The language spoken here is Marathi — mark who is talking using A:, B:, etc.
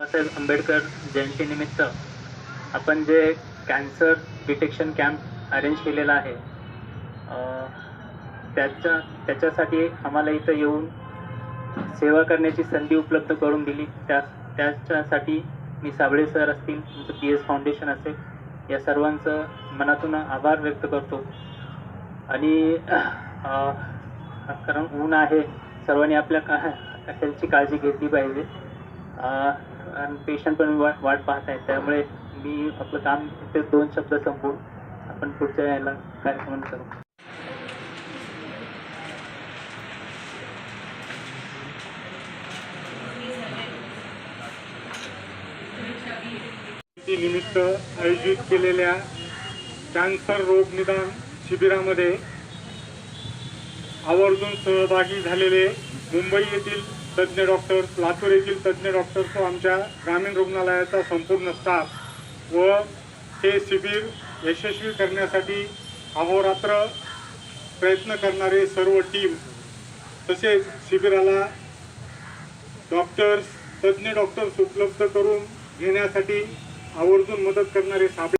A: बाबासाहेब आंबेडकर जयंतीनिमित्त आपण जे कॅन्सर डिटेक्शन कॅम्प अरेंज केलेला आहे त्याच्या त्याच्यासाठी आम्हाला इथं येऊन सेवा करण्याची संधी उपलब्ध करून दिली. त्या त्याच्यासाठी मी साबळे सर असतील तुमचं पी एस फाउंडेशन असेल या सर्वांचं मनातून आभार व्यक्त करतो. आणि कारण ऊन आहे सर्वांनी आपल्या का हेल्थची काळजी घेतली पाहिजे. आणि पेशंट पण वाट वाट पाहत आहेत. त्यामुळे मी आपलं काम ते दोन शब्द संपवू आपण पुढच्या यायला कार्यक्रम करू.
B: निमित्त आयोजित केलेल्या कॅन्सर रोग निदान शिबिरामध्ये आवर्जून सहभागी झालेले मुंबई येथील तज्ज्ञ डॉक्टर्स लातूर येथील तज्ज्ञ डॉक्टर्स व आमच्या ग्रामीण रुग्णालयाचा संपूर्ण स्टाफ व हे शिबिर यशस्वी करण्यासाठी अहोरात्र प्रयत्न करणारे सर्व टीम तसेच शिबिराला डॉक्टर्स तज्ज्ञ डॉक्टर्स उपलब्ध करून घेण्यासाठी आवर्जून मदत करणारे साबळे